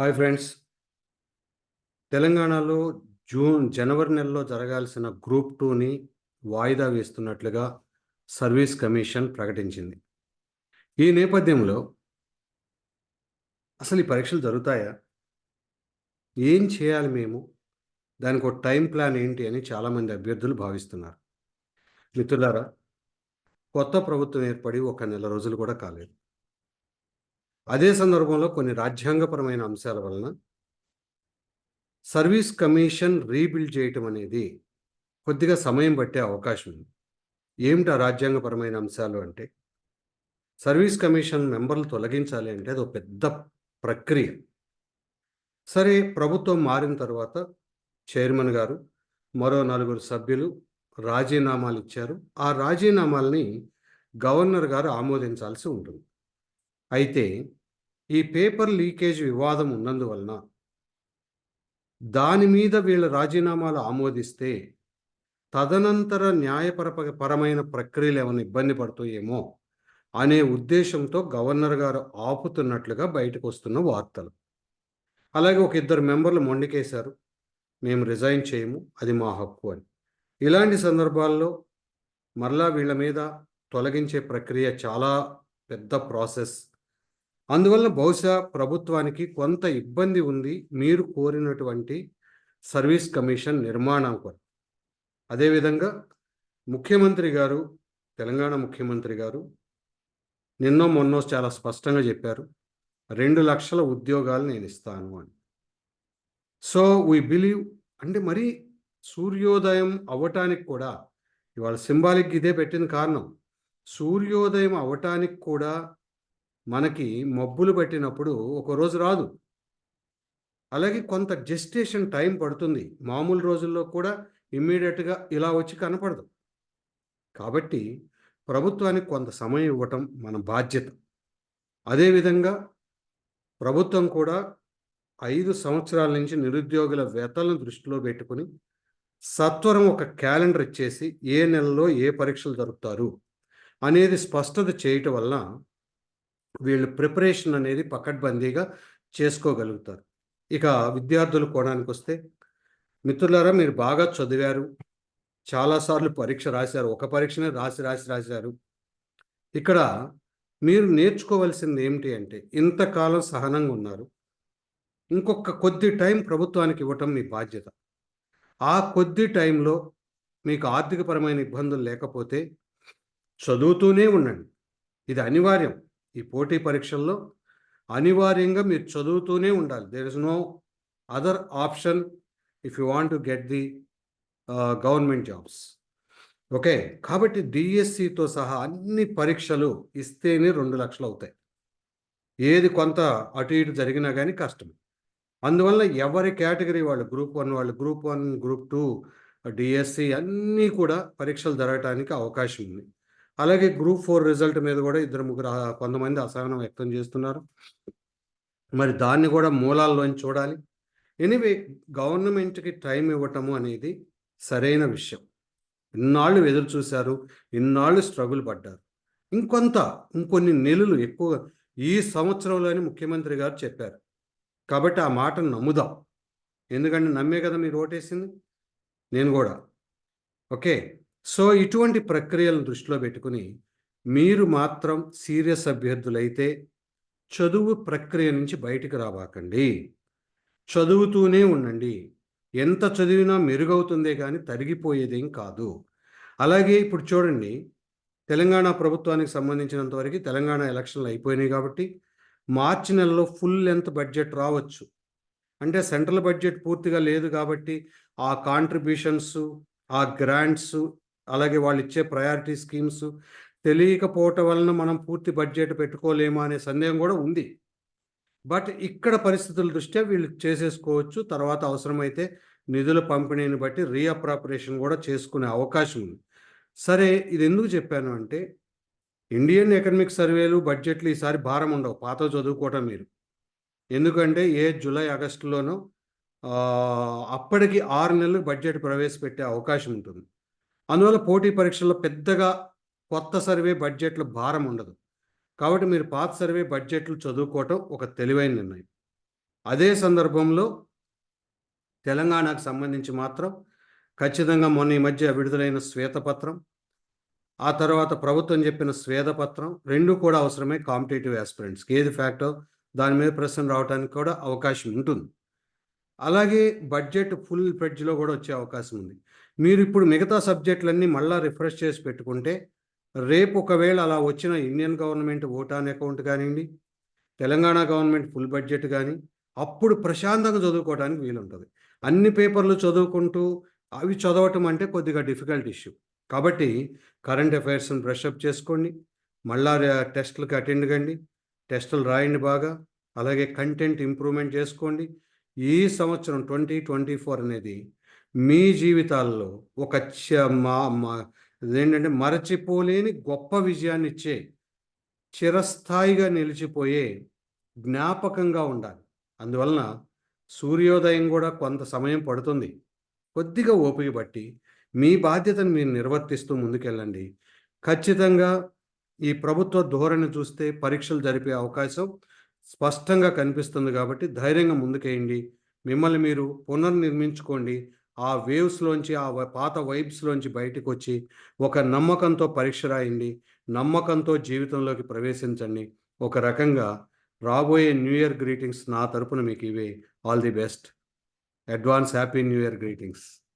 Hi friends తెలంగాణలో June జనవరి నెలలో జరగాల్సిన గ్రూప్ టూని వాయిదా వేస్తున్నట్లుగా సర్వీస్ కమిషన్ ప్రకటించింది. ఈ నేపథ్యంలో అసలు ఈ పరీక్షలు జరుగుతాయా? ఏం చేయాలి మేము? దానికి ఒక టైం ప్లాన్ ఏంటి అని చాలామంది అభ్యర్థులు భావిస్తున్నారు. మిత్రులారా కొత్త ప్రభుత్వం ఏర్పడి ఒక నెల రోజులు కూడా కాలేదు. అదే సందర్భంలో కొన్ని రాజ్యాంగపరమైన అంశాల వలన సర్వీస్ కమిషన్ రీబిల్డ్ చేయటం అనేది కొద్దిగా సమయం పట్టే అవకాశం ఉంది. ఏమిటి ఆ రాజ్యాంగపరమైన అంశాలు అంటే? సర్వీస్ కమిషన్ మెంబర్లు తొలగించాలి అంటే అది ఒక పెద్ద ప్రక్రియ. సరే ప్రభుత్వం మారిన తర్వాత చైర్మన్ గారు మరో నలుగురు సభ్యులు రాజీనామాలు ఇచ్చారు. ఆ రాజీనామాల్ని గవర్నర్ గారు ఆమోదించాల్సి ఉంటుంది. అయితే ఈ పేపర్ లీకేజ్ వివాదం ఉన్నందువలన దాని మీద వీళ్ళ రాజీనామాలు ఆమోదిస్తే తదనంతర న్యాయపరపరమైన ప్రక్రియలు ఏమైనా ఇబ్బంది పడుతాయేమో అనే ఉద్దేశంతో గవర్నర్ గారు ఆపుతున్నట్లుగా బయటకు వస్తున్న వార్తలు. అలాగే ఒక ఇద్దరు మెంబర్లు మొండికేశారు. మేము రిజైన్ చేయము అది మా హక్కు అని. ఇలాంటి సందర్భాల్లో మరలా వీళ్ళ మీద తొలగించే ప్రక్రియ చాలా పెద్ద ప్రాసెస్. అందువల్ల బహుశా ప్రభుత్వానికి కొంత ఇబ్బంది ఉంది మీరు కోరినటువంటి సర్వీస్ కమిషన్ నిర్మాణం కొరకు. అదేవిధంగా ముఖ్యమంత్రి గారు తెలంగాణ ముఖ్యమంత్రి గారు నిన్నో మొన్నో చాలా స్పష్టంగా చెప్పారు రెండు లక్షల ఉద్యోగాలు నేను ఇస్తాను అని. సో వీ బిలీవ్ అంటే మరి సూర్యోదయం అవ్వటానికి కూడా ఇవాళ సింబాలిక్ ఇదే పెట్టిన కారణం. సూర్యోదయం అవ్వటానికి కూడా మనకి మబ్బులు పట్టినప్పుడు ఒక రోజు రాదు. అలాగే కొంత జెస్టేషన్ టైం పడుతుంది. మామూలు రోజుల్లో కూడా ఇమ్మీడియట్గా ఇలా వచ్చి కనపడదు. కాబట్టి ప్రభుత్వానికి కొంత సమయం ఇవ్వటం మన బాధ్యత. అదేవిధంగా ప్రభుత్వం కూడా ఐదు సంవత్సరాల నుంచి నిరుద్యోగుల వేతలను దృష్టిలో పెట్టుకుని సత్వరం ఒక క్యాలెండర్ ఇచ్చేసి ఏ నెలలో ఏ పరీక్షలు జరుపుతారు అనేది స్పష్టత చేయటం వలన వీళ్ళు ప్రిపరేషన్ అనేది పకడ్బందీగా చేసుకోగలుగుతారు. ఇక విద్యార్థులు కోణానికి వస్తే మిత్రులారా మీరు బాగా చదివారు చాలాసార్లు పరీక్ష రాశారు ఒక పరీక్షనే రాసి రాసి రాశారు. ఇక్కడ మీరు నేర్చుకోవాల్సింది ఏమిటి అంటే ఇంతకాలం సహనంగా ఉన్నారు. ఇంకొక కొద్ది టైం ప్రభుత్వానికి ఇవ్వటం మీ బాధ్యత. ఆ కొద్ది టైంలో మీకు ఆర్థికపరమైన ఇబ్బందులు లేకపోతే చదువుతూనే ఉండండి. ఇది అనివార్యం. ఈ పోటీ పరీక్షల్లో అనివార్యంగా మీరు చదువుతూనే ఉండాలి. There is no other option if you want to get the government jobs okay కాబట్టి డిఎస్సితో సహా అన్ని పరీక్షలు ఇస్తేనే రెండు లక్షలు అవుతాయి. ఏది కొంత అటు ఇటు జరిగినా కానీ కష్టం. అందువల్ల ఎవరి కేటగిరీ వాళ్ళు గ్రూప్ వన్ వాళ్ళు group one group two DSC అన్నీ కూడా పరీక్షలు జరగటానికి అవకాశం ఉంది. అలాగే గ్రూప్ ఫోర్ రిజల్ట్ మీద కూడా ఇద్దరు ముగ్గురు కొంతమంది అసహనం వ్యక్తం చేస్తున్నారు. మరి దాన్ని కూడా మూలాల్లోంచి చూడాలి. ఎనివే గవర్నమెంట్కి టైం ఇవ్వటము అనేది సరైన విషయం. ఇన్నాళ్ళు ఎదురు చూశారు ఇన్నాళ్ళు స్ట్రగుల్ పడ్డారు. ఇంకొంత ఇంకొన్ని నెలలు ఎక్కువ ఈ సంవత్సరంలోనే ముఖ్యమంత్రి గారు చెప్పారు. కాబట్టి ఆ మాటను నమ్ముదాం. ఎందుకంటే నమ్మే కదా మీరు ఓటేసింది? నేను కూడా. ఓకే? సో ఇటువంటి ప్రక్రియలను దృష్టిలో పెట్టుకుని మీరు మాత్రం సీరియస్ అభ్యర్థులైతే చదువు ప్రక్రియ నుంచి బయటికి రాబాకండి చదువుతూనే ఉండండి. ఎంత చదివినా మెరుగవుతుందే కానీ తరిగిపోయేదేం కాదు. అలాగే ఇప్పుడు చూడండి తెలంగాణ ప్రభుత్వానికి సంబంధించినంత వరకు తెలంగాణ ఎలక్షన్లు అయిపోయినాయి కాబట్టి మార్చి నెలలో ఫుల్ లెంత్ బడ్జెట్ రావచ్చు. అంటే సెంట్రల్ బడ్జెట్ పూర్తిగా లేదు కాబట్టి ఆ కాంట్రిబ్యూషన్స్ ఆ గ్రాంట్స్ అలాగే వాళ్ళు ఇచ్చే ప్రయారిటీ స్కీమ్స్ తెలియకపోవటం వలన మనం పూర్తి బడ్జెట్ పెట్టుకోలేమా అనే సందేహం కూడా ఉంది. బట్ ఇక్కడ పరిస్థితుల దృష్ట్యా వీళ్ళు చేసేసుకోవచ్చు. తర్వాత అవసరమైతే నిధుల పంపిణీని బట్టి రీఅప్రాపరేషన్ కూడా చేసుకునే అవకాశం ఉంది. సరే ఇది ఎందుకు చెప్పాను అంటే ఇండియన్ ఎకనమిక్ సర్వేలు బడ్జెట్లు ఈసారి భారం ఉండవు. పాత చదువుకోవటం మీరు. ఎందుకంటే ఏ జూలై ఆగస్టులోనో అప్పటికి ఆరు నెలలు బడ్జెట్ ప్రవేశపెట్టే అవకాశం ఉంటుంది. అందువల్ల పోటీ పరీక్షల్లో పెద్దగా కొత్త సర్వే బడ్జెట్లు భారం ఉండదు. కాబట్టి మీరు పాత సర్వే బడ్జెట్లు చదువుకోవటం ఒక తెలివైన నిర్ణయం. అదే సందర్భంలో తెలంగాణకు సంబంధించి మాత్రం ఖచ్చితంగా మొన్న ఈ మధ్య విడుదలైన శ్వేతపత్రం ఆ తర్వాత ప్రభుత్వం చెప్పిన శ్వేతపత్రం రెండు కూడా అవసరమే కాంపిటేటివ్ ఆస్పిరెంట్స్కి ఏది ఫ్యాక్టో దాని మీద ప్రశ్న రావడానికి కూడా అవకాశం ఉంటుంది. అలాగే బడ్జెట్ ఫుల్ ఫ్రెడ్జ్లో కూడా వచ్చే అవకాశం ఉంది. మీరు ఇప్పుడు మిగతా సబ్జెక్టులన్నీ మళ్ళీ రిఫ్రెష్ చేసి పెట్టుకుంటే రేపు ఒకవేళ అలా వచ్చిన ఇండియన్ గవర్నమెంట్ ఓటాన్ అకౌంట్ కానివ్వండి తెలంగాణ గవర్నమెంట్ ఫుల్ బడ్జెట్ కానీ అప్పుడు ప్రశాంతంగా చదువుకోవడానికి వీలుంటుంది. అన్ని పేపర్లు చదువుకుంటూ అవి చదవటం అంటే కొద్దిగా డిఫికల్ట్ ఇష్యూ. కాబట్టి కరెంట్ అఫైర్స్ని బ్రష్అప్ చేసుకోండి. మళ్ళా రే- టెస్టులకు అటెండ్ కండి. టెస్టులు రాయండి బాగా. అలాగే కంటెంట్ ఇంప్రూవ్మెంట్ చేసుకోండి. ఈ సంవత్సరం ట్వంటీ ట్వంటీ ఫోర్ అనేది మీ జీవితాల్లో ఒక చ- మా మా- మరచిపోలేని గొప్ప విజయాన్ని ఇచ్చే చిరస్థాయిగా నిలిచిపోయే జ్ఞాపకంగా ఉండాలి. అందువలన సూర్యోదయం కూడా కొంత సమయం పడుతుంది. కొద్దిగా ఓపిక బట్టి మీ బాధ్యతను మీరు నిర్వర్తిస్తూ ముందుకెళ్ళండి. ఖచ్చితంగా ఈ ప్రభుత్వ ధోరణి చూస్తే పరీక్షలు జరిపే అవకాశం స్పష్టంగా కనిపిస్తుంది కాబట్టి ధైర్యంగా ముందుకేయండి. మిమ్మల్ని మీరు పునర్నిర్మించుకోండి. ఆ వేవ్స్లోంచి ఆ పాత వైబ్స్లోంచి బయటకు వచ్చి ఒక నమ్మకంతో పరీక్ష రాయండి. నమ్మకంతో జీవితంలోకి ప్రవేశించండి. ఒక రకంగా రాబోయే న్యూ ఇయర్ గ్రీటింగ్స్ నా తరపున మీకు ఇవే. All the best. Advance happy new year greetings.